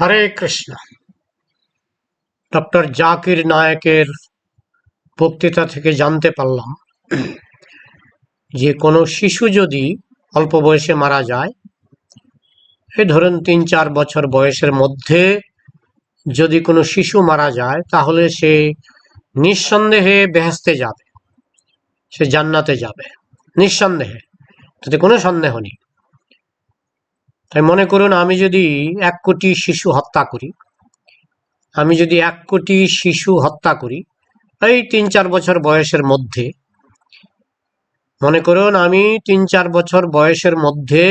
হরে Krishna. Doctor Zakir নায়কের বক্তৃতা থেকে জানতে পারলাম যে কোনো শিশু যদি অল্প বয়সে মারা যায়, এই ধরুন তিন চার বছর বয়সের মধ্যে যদি কোনো শিশু মারা যায়, তাহলে সে নিঃসন্দেহে বেহেস্তে যাবে, সে জান্নাতে যাবে, নিঃসন্দেহে, তাতে কোনো সন্দেহ নেই। তাই মনে করুন, আমি যদি এক কোটি শিশু হত্যা করি, আমি যদি এক কোটি শিশু হত্যা করি, এই তিন চার বছর বয়সের মধ্যে, মনে করুন, আমি তিন চার বছর বয়সের মধ্যে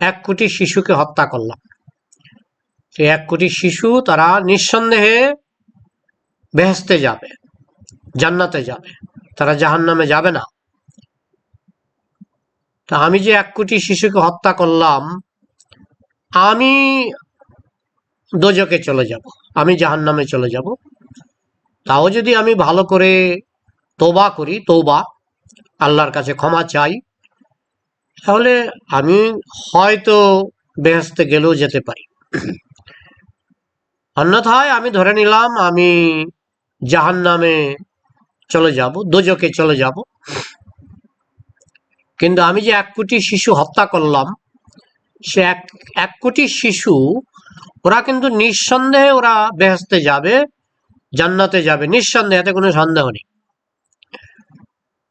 এক কোটি শিশুকে হত্যা করলাম। সেই এক কোটি শিশু তারা নিঃসন্দেহে বেহেস্তে যাবে, জান্নাতে যাবে, তারা জাহান্নামে যাবে না। তা আমি যে এক কোটি শিশুকে হত্যা করলাম আমি দোজকে চলে যাব, আমি জাহান্নামে চলে যাব। তাও যদি আমি ভালো করে তোবা করি তৌবা আল্লাহর কাছে ক্ষমা চাই, তাহলে আমি হয়তো বেহেস্তে গেলেও যেতে পারি। অন্যথায় আমি ধরে নিলাম, আমি জাহান্নামে চলে যাব দোজকে চলে যাব। কিন্তু আমি যে এক কোটি শিশু হত্যা করলাম সে এক এক কোটি শিশু, ওরা কিন্তু নিঃসন্দেহে ওরা বেহেস্তে যাবে, জান্নাতে যাবে। নিঃসন্দেহে, এতে কোনো সন্দেহ নেই।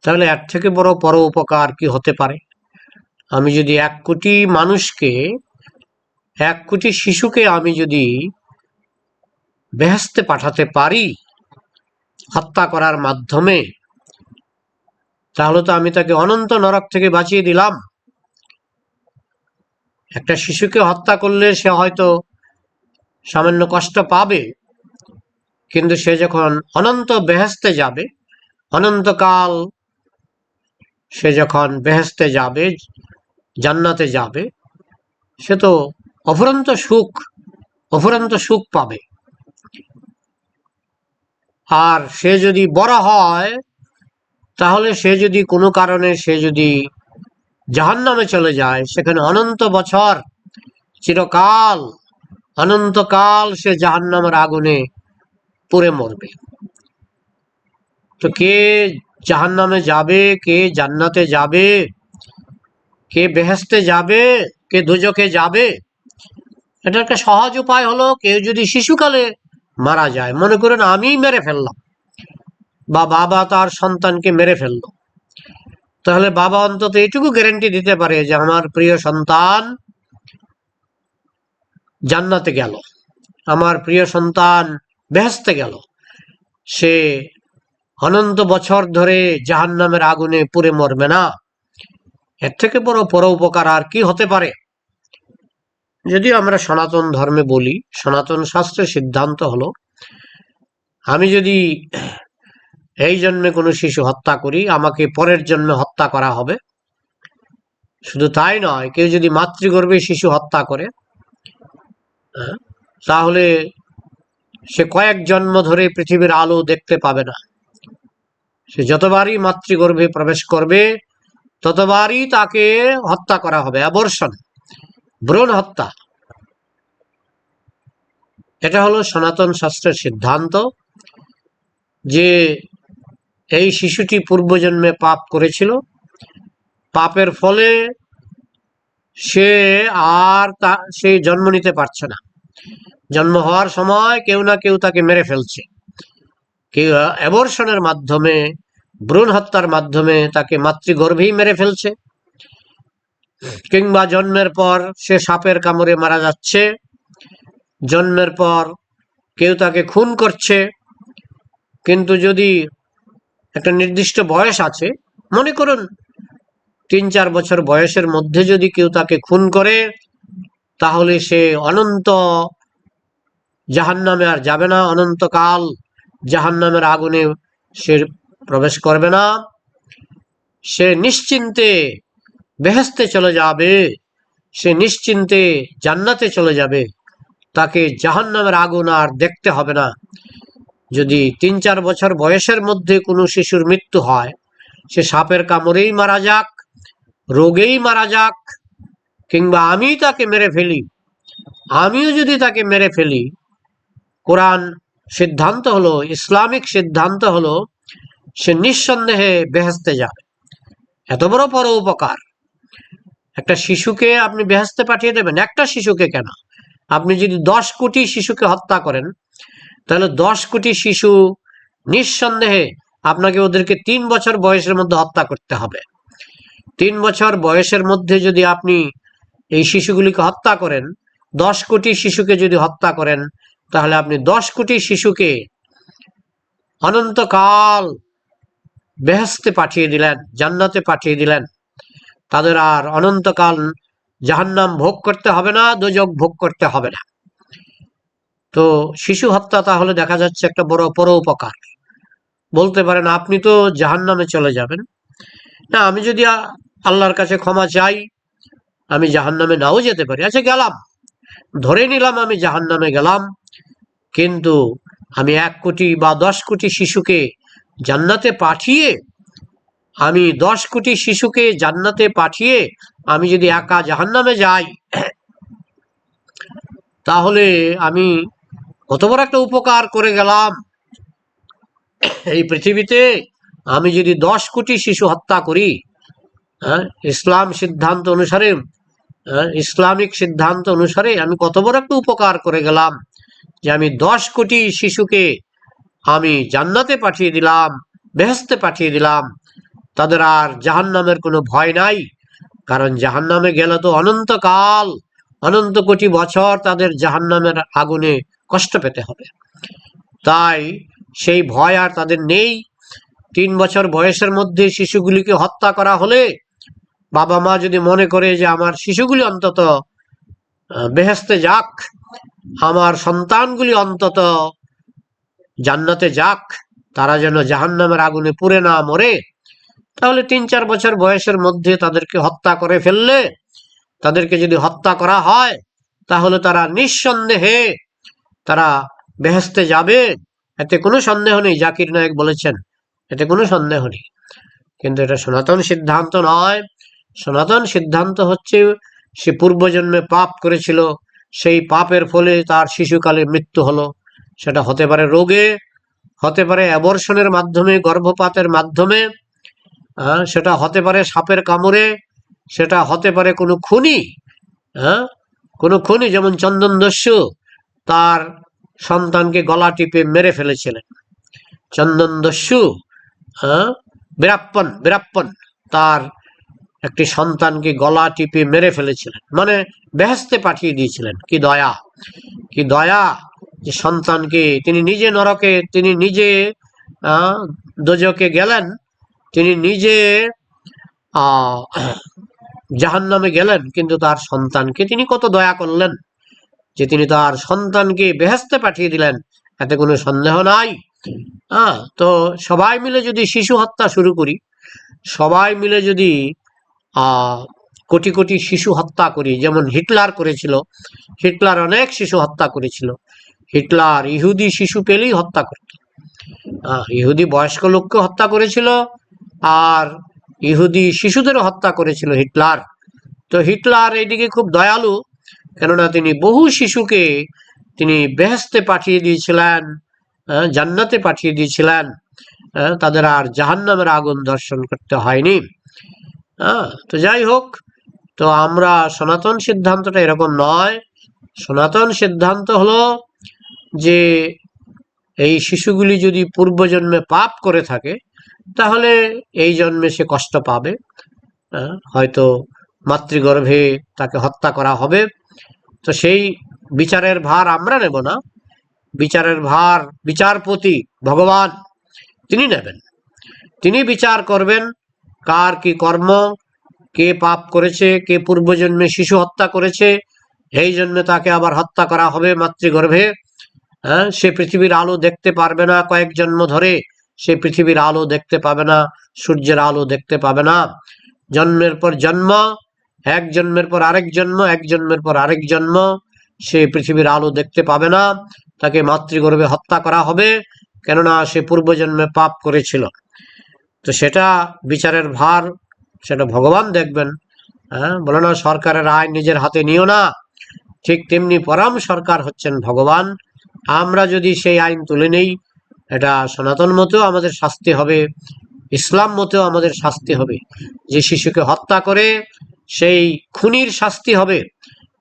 তাহলে এর থেকে বড় পর উপকার কি হতে পারে? আমি যদি এক কোটি মানুষকে, এক কোটি শিশুকে আমি যদি বেহেস্তে পাঠাতে পারি, হত্যা করার মাধ্যমে, তাহলে তো আমি তাকে অনন্ত নরক থেকে বাঁচিয়ে দিলাম। একটা শিশুকে হত্যা করলে সে হয়তো সামান্য কষ্ট পাবে, কিন্তু সে যখন অনন্ত বেহেস্তে যাবে, অনন্তকাল সে যখন বেহেস্তে যাবে, জান্নাতে যাবে, সে তো অফুরন্ত সুখ অফুরন্ত সুখ পাবে। আর সে যদি বড় হয়, তাহলে সে যদি কোনো কারণে সে যদি জাহান নামে চলে যায়, সেখানে অনন্ত বছর, চিরকাল, অনন্তকাল সে জাহান নামের আগুনে পুড়ে মরবে। তো কে জাহান নামে যাবে, কে জান্নাতে যাবে, কে বেহেস্তে যাবে, কে দুজকে যাবে? এটা একটা সহজ উপায় হলো কেউ যদি শিশুকালে মারা যায়, মনে করেন আমি মেরে ফেললাম, বা বাবা তার সন্তানকে মেরে ফেলল। তাহলে বাবা অন্তত এইটুকু গ্যারেন্টি দিতে পারে যে আমার প্রিয় সন্তান জান্নাতে গেল। আমার প্রিয় সন্তান বেহেস্তে গেল। সে অনন্ত বছর ধরে জাহান নামের আগুনে পুড়ে মরবে না। এর থেকে বড় পর উপকার আর কি হতে পারে? যদি আমরা সনাতন ধর্মে বলি, সনাতন শাস্ত্রের সিদ্ধান্ত হলো, আমি যদি এই জন্মে কোনো শিশু হত্যা করি আমাকে পরের জন্মে হত্যা করা হবে। শুধু তাই নয় কেউ যদি মাতৃগর্ভে শিশু হত্যা করে হ্যাঁ, তাহলে সে কয়েক জন্ম ধরে পৃথিবীর আলো দেখতে পাবে না। সে যতবারই মাতৃগর্ভে প্রবেশ করবে ততবারই তাকে হত্যা করা হবে অবর্ষণ ভ্রূণ হত্যা। এটা হলো সনাতন শাস্ত্রের সিদ্ধান্ত যে এই শিশুটি পূর্বজন্মে পাপ করেছিল। পাপের ফলে সে আর তা, সে জন্ম নিতে পারছে না। জন্ম হওয়ার সময় কেউ না কেউ তাকে মেরে ফেলছে। কেউ অ্যাবর্ষণের মাধ্যমে, ভ্রূণ হত্যার মাধ্যমে তাকে মাতৃগর্ভেই মেরে ফেলছে। কিংবা জন্মের পর সে সাপের কামড়ে মারা যাচ্ছে। জন্মের পর কেউ তাকে খুন করছে। কিন্তু যদি একটা নির্দিষ্ট বয়স আছে। মনে করুন, তিন চার বছর বয়সের মধ্যে যদি কেউ তাকে খুন করে, তাহলে সে অনন্ত জাহান নামে আর যাবে না, অনন্তকাল জাহান নামের আগুনে সে প্রবেশ করবে না। সে নিশ্চিন্তে বেহেস্তে চলে যাবে, সে নিশ্চিন্তে জান্নাতে চলে যাবে। তাকে জাহান নামের আগুন আর দেখতে হবে না। যদি তিন চার বছর বয়সের মধ্যে কোনো শিশুর মৃত্যু হয়, সে সাপের কামড়েই মারা যাক, রোগেই মারা যাক, কিংবা আমি তাকে মেরে ফেলি, আমিও যদি তাকে মেরে ফেলি, কোরআন সিদ্ধান্ত হলো, ইসলামিক সিদ্ধান্ত হলো, সে নিঃসন্দেহে বেহেস্তে যাবে। এত বড় পর উপকার একটা শিশুকে আপনি বেহেস্তে পাঠিয়ে দেবেন, একটা শিশুকে কেন? আপনি যদি দশ কোটি শিশুকে হত্যা করেন তাহলে দশ কোটি শিশু নিঃসন্দেহে আপনাকে ওদেরকে তিন বছর বয়সের মধ্যে হত্যা করতে হবে। তিন বছর বয়সের মধ্যে যদি আপনি এই শিশুগুলিকে হত্যা করেন, দশ কোটি শিশুকে যদি হত্যা করেন, তাহলে আপনি দশ কোটি শিশুকে অনন্তকাল বেহেস্তে পাঠিয়ে দিলেন, জান্নাতে পাঠিয়ে দিলেন। তাদের আর অনন্তকাল জাহান্নাম ভোগ করতে হবে না দোজক ভোগ করতে হবে না। তো শিশু হত্যা তাহলে দেখা যাচ্ছে একটা বড় পর উপকার বলতে পারেন আপনি তো জাহান্নামে চলে যাবেন। না, আমি যদি আল্লাহর কাছে ক্ষমা চাই, আমি জাহান্নামে নাও যেতে পারি। আচ্ছা গেলাম। ধরে নিলাম আমি জাহান্নামে গেলাম, কিন্তু আমি এক কোটি বা দশ কোটি শিশুকে জান্নাতে পাঠিয়ে, আমি দশ কোটি শিশুকে জান্নাতে পাঠিয়ে, আমি যদি একা জাহান্নামে যাই, তাহলে আমি কত বড় একটা উপকার করে গেলাম। এই পৃথিবীতে আমি যদি দশ কোটি শিশু হত্যা করি হ্যাঁ, ইসলাম সিদ্ধান্ত অনুসারে হ্যাঁ, ইসলামিক সিদ্ধান্ত অনুসারে আমি কত বড় একটা উপকার করে গেলাম যে আমি দশ কোটি শিশুকে আমি জান্নাতে পাঠিয়ে দিলাম বেহেস্তে পাঠিয়ে দিলাম। তাদের আর জাহান্নামের কোনো ভয় নাই কারণ জাহান্নামে গেলে তো অনন্তকাল অনন্ত কোটি বছর তাদের জাহান্নামের আগুনে কষ্ট পেতে হবে। তাই সেই ভয় আর তাদের নেই। তিন বছর বয়সের মধ্যে শিশুগুলিকে হত্যা করা হলে বাবা মা যদি মনে করে যে আমার শিশুগুলি অন্তত বেহেস্তে যাক, আমার সন্তানগুলি অন্তত জান্নাতে যাক, তারা যেন জাহান্নামের আগুনে পুড়ে না মরে, তাহলে তিন চার বছর বয়সের মধ্যে তাদেরকে হত্যা করে ফেললে, তাদেরকে যদি হত্যা করা হয়, তাহলে তারা নিঃসন্দেহে তারা বেহেস্তে যাবে? এতে কোনো সন্দেহ নেই, জাকির নায়ক বলেছেন। এতে কোনো সন্দেহ নেই। কিন্তু এটা সনাতন সিদ্ধান্ত নয়। সনাতন সিদ্ধান্ত হচ্ছে, সে পূর্বজন্মে পাপ করেছিল, সেই পাপের ফলে তার শিশুকালে মৃত্যু হলো। সেটা হতে পারে রোগে, হতে পারে অ্যাবর্ষণের মাধ্যমে, গর্ভপাতের মাধ্যমে সেটা হতে পারে সাপের কামড়ে, সেটা হতে পারে কোনো খুনি হ্যাঁ কোনো খুনি যেমন চন্দন দস্যু তার সন্তানকে গলা টিপে মেরে ফেলেছিলেন। চন্দন দস্যু হ্যাঁ? বীরাপ্পন বীরাপ্পন, তার একটি সন্তানকে গলা টিপে মেরে ফেলেছিলেন। মানে বেহেস্তে পাঠিয়ে দিয়েছিলেন। কি দয়া কি দয়া যে সন্তানকে তিনি নিজে নরকে, তিনি নিজে দোজকে গেলেন, তিনি নিজে আহ জাহান্নামে গেলেন, কিন্তু তার সন্তানকে তিনি কত দয়া করলেন? যে তিনি তার সন্তানকে বেহেস্তে পাঠিয়ে দিলেন, এতে কোনো সন্দেহ নাই। হ্যাঁ তো সবাই মিলে যদি শিশু হত্যা শুরু করি, সবাই মিলে যদি কোটি কোটি শিশু হত্যা করি, যেমন হিটলার করেছিল, হিটলার অনেক শিশু হত্যা করেছিল। হিটলার ইহুদি শিশু পেলেই হত্যা করত। ইহুদি বয়স্ক লোককে হত্যা করেছিল, আর ইহুদি শিশুদেরও হত্যা করেছিল হিটলার। তো হিটলার এইদিকে খুব দয়ালু কেননা তিনি বহু শিশুকে তিনি বেহেস্তে পাঠিয়ে দিয়েছিলেন জান্নাতে পাঠিয়ে দিয়েছিলেন তাদের আর জাহান্নামের আগুন দর্শন করতে হয়নি। হ্যাঁ তো যাই হোক, তো আমরা সনাতন সিদ্ধান্তটা এরকম নয়। সনাতন সিদ্ধান্ত হলো যে এই শিশুগুলি যদি পূর্বজন্মে পাপ করে থাকে, তাহলে এই জন্মে সে কষ্ট পাবে। হয়তো মাতৃগর্ভে তাকে হত্যা করা হবে। তো সেই বিচারের ভার আমরা নেব না। বিচারের ভার, বিচারপতি ভগবান তিনি নেবেন। তিনি বিচার করবেন কার কি কর্ম, কে পাপ করেছে, কে পূর্বজন্মে শিশু হত্যা করেছে এই জন্য তাকে আবার হত্যা করা হবে মাতৃগর্ভে। হ্যাঁ সে পৃথিবীর আলো দেখতে পারবে না কয়েক জন্ম ধরে। সে পৃথিবীর আলো দেখতে পাবে না, সূর্যের আলো দেখতে পাবে না। জন্মের পর জন্ম এক জন্মের পর আরেক জন্ম, এক জন্মের পর আরেক জন্ম, সে পৃথিবীর আলো দেখতে পাবে না। তাকে মাতৃগর্ভে হত্যা করা হবে, কেননা সে পূর্বজন্মে পাপ করেছিল। তো সেটা বিচারের ভার, সেটা ভগবান দেখবেন। হ্যাঁ বলে না, সরকারের আইন নিজের হাতে নিও না। ঠিক তেমনি পরম সরকার হচ্ছেন ভগবান। আমরা যদি সেই আইন তুলে নেই, এটা সনাতন মতেও আমাদের শাস্তি হবে, ইসলাম মতেও আমাদের শাস্তি হবে। যে শিশুকে হত্যা করে সেই খুনির শাস্তি হবে।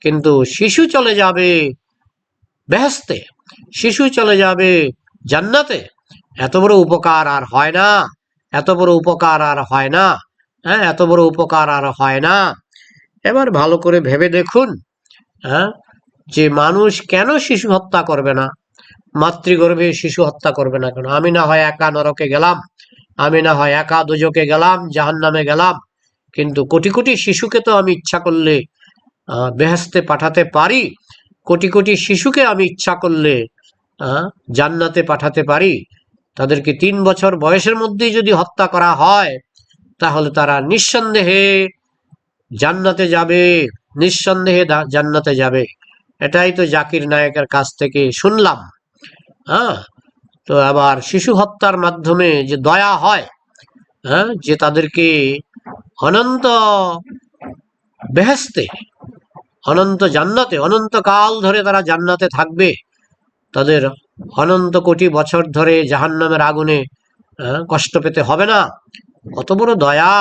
কিন্তু শিশু চলে যাবে বেহেস্তে শিশু চলে যাবে জান্নাতে। এত বড় উপকার আর হয় না, এত বড় উপকার আর হয় না হ্যাঁ এত বড় উপকার আর হয় না। এবার ভালো করে ভেবে দেখুন হ্যাঁ যে মানুষ কেন শিশু হত্যা করবে না? মাতৃগর্ভে শিশু হত্যা করবে না কেন? আমি না হয় একা নরকে গেলাম, আমি না হয় একা দুজকে গেলাম জাহান নামে গেলাম কিন্তু কোটি কোটি শিশুকে তো আমি ইচ্ছা করলে বেহেস্তে পাঠাতে পারি। কোটি কোটি শিশুকে আমি ইচ্ছা করলে জান্নাতে পাঠাতে পারি। তাদেরকে তিন বছর বয়সের মধ্যেই যদি হত্যা করা হয়, তাহলে তারা নিঃসন্দেহে জান্নাতে যাবে, নিঃসন্দেহে জান্নাতে যাবে। এটাই তো জাকির নায়কের কাছ থেকে শুনলাম। হ্যাঁ তো আবার শিশু হত্যার মাধ্যমে যে দয়া হয় হ্যাঁ যে তাদেরকে অনন্ত বেহেস্তে, অনন্ত জান্নাতে, অনন্তকাল ধরে তারা জান্নাতে থাকবে। তাদের অনন্ত কোটি বছর ধরে জাহান্নামের আগুনে কষ্ট পেতে হবে না। কত বড় দয়া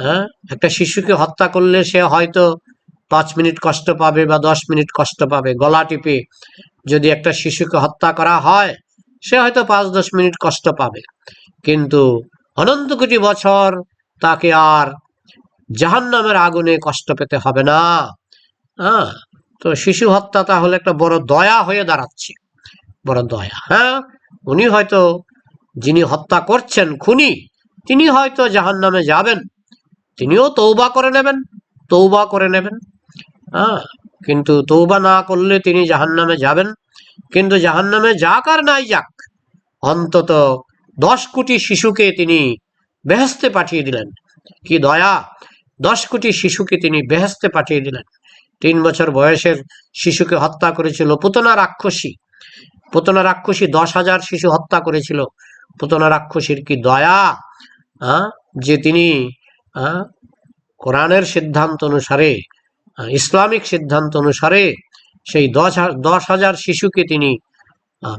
হ্যাঁ একটা শিশুকে হত্যা করলে সে হয়তো পাঁচ মিনিট কষ্ট পাবে বা দশ মিনিট কষ্ট পাবে, গলা টিপে। যদি একটা শিশুকে হত্যা করা হয়, সে হয়তো পাঁচ দশ মিনিট কষ্ট পাবে। কিন্তু অনন্ত কোটি বছর তাকে আর জাহান্নামের আগুনে কষ্ট পেতে হবে না। হ্যাঁ তো শিশু হত্যা তাহলে একটা বড় দয়া হয়ে দাঁড়াচ্ছে। বড় দয়া হ্যাঁ? উনি হয়তো যিনি হত্যা করছেন খুনি, তিনি হয়তো জাহান্নামে যাবেন। তিনিও তৌবা করে নেবেন তৌবা করে নেবেন। হ্যাঁ কিন্তু তৌবা না করলে তিনি জাহান্নামে যাবেন। কিন্তু জাহান্নামে যাক আর নাই যাক, অন্তত দশ কোটি শিশুকে তিনি বেহেস্তে পাঠিয়ে দিলেন। কি দয়া, দশ কোটি শিশুকে তিনি বেহেস্তে পাঠিয়ে দিলেন। তিন বছর বয়সের শিশুকে হত্যা করেছিল পুতনা রাক্ষসী। পুতনা রাক্ষসী দশ হাজার শিশু হত্যা করেছিল। পুতনা রাক্ষসীর কি দয়া যে তিনি কোরআনের সিদ্ধান্ত অনুসারে ইসলামিক সিদ্ধান্ত অনুসারে সেই দশ দশ হাজার শিশুকে তিনি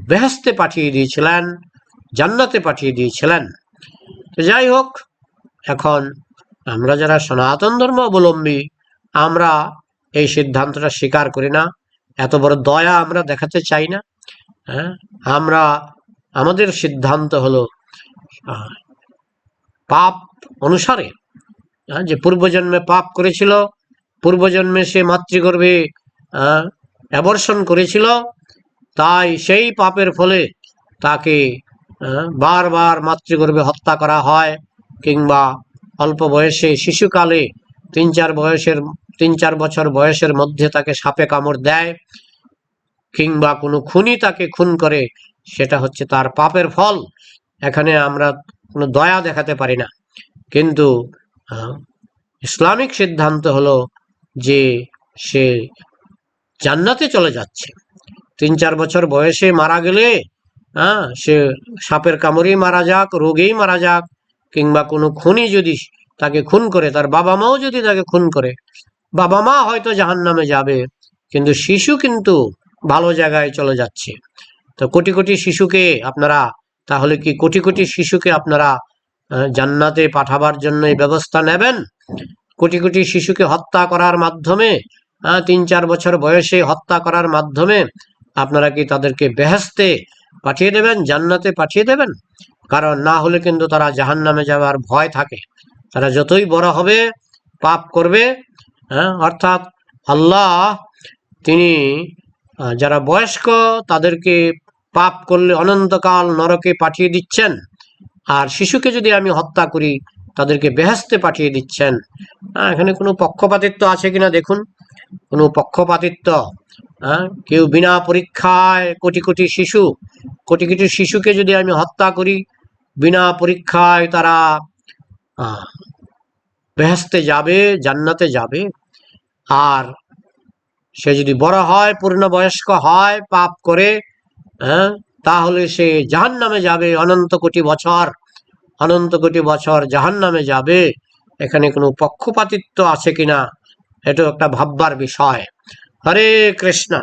বেহেস্তে পাঠিয়ে দিয়েছিলেন, জান্নাতে পাঠিয়ে দিয়েছিলেন। যাই হোক এখন আমরা যারা সনাতন ধর্ম অবলম্বী আমরা এই সিদ্ধান্তটা স্বীকার করি না। এত বড় দয়া আমরা দেখাতে চাই না। হ্যাঁ আমরা আমাদের সিদ্ধান্ত হলো পাপ অনুসারে হ্যাঁ, যে পূর্বজন্মে পাপ করেছিল পূর্বজন্মে সে মাতৃগর্ভে অ্যাবর্ষণ করেছিল তাই সেই পাপের ফলে তাকে বারবার মাতৃগর্ভে হত্যা করা হয় কিংবা অল্প বয়সে, শিশুকালে তিন চার বয়সের, তিন চার বছর বয়সের মধ্যে তাকে সাপে কামড় দেয় কিংবা কোনো খুনি তাকে খুন করে, সেটা হচ্ছে তার পাপের ফল। এখানে আমরা কোনো দয়া দেখাতে পারি না। কিন্তু ইসলামিক সিদ্ধান্ত হলো যে সে জান্নাতে চলে যাচ্ছে। তিন চার বছর বয়সে মারা গেলে হ্যাঁ সে সাপের কামড়েই মারা যাক, রোগেই মারা যাক, কিংবা কোনো খুনি যদি তাকে খুন করে, তার বাবা মাও যদি তাকে খুন করে, বাবা মা হয়তো জাহান নামে যাবে, কিন্তু শিশু কিন্তু ভালো জায়গায় চলে যাচ্ছে। তো কোটি কোটি শিশুকে আপনারা, তাহলে কি কোটি কোটি শিশুকে আপনারা জান্নাতে পাঠাবার জন্য এই ব্যবস্থা নেবেন? কোটি কোটি শিশুকে হত্যা করার মাধ্যমে তিন চার বছর বয়সে হত্যা করার মাধ্যমে, আপনারা কি তাদেরকে বেহেস্তে পাঠিয়ে দেবেন, জান্নাতে পাঠিয়ে দেবেন। কারণ না হলে কিন্তু তারা জাহান নামে যাওয়ার ভয় থাকে। তারা যতই বড় হবে, পাপ করবে হ্যাঁ অর্থাৎ আল্লাহ তিনি যারা বয়স্ক, তাদেরকে পাপ করলে অনন্তকাল নরকে পাঠিয়ে দিচ্ছেন। আর শিশুকে যদি আমি হত্যা করি, তাদেরকে বেহেস্তে পাঠিয়ে দিচ্ছেন। এখানে কোনো পক্ষপাতিত্ব আছে কিনা দেখুন। কোনো পক্ষপাতিত্ব কেউ বিনা পরীক্ষায় কোটি কোটি শিশু, কোটি কোটি শিশুকে যদি আমি হত্যা করি, বিনা পরীক্ষায় তারা বেহেস্তে যাবে, জান্নাতে যাবে। আর সে যদি বড় হয়, পূর্ণবয়স্ক হয়, পাপ করে হ্যাঁ? তাহলে সে জাহান নামে যাবে, অনন্ত কোটি বছর, অনন্ত কোটি বছর জাহান নামে যাবে। এখানে কোনো পক্ষপাতিত্ব আছে কিনা, এটাও একটা ভাববার বিষয়। হরে কৃষ্ণা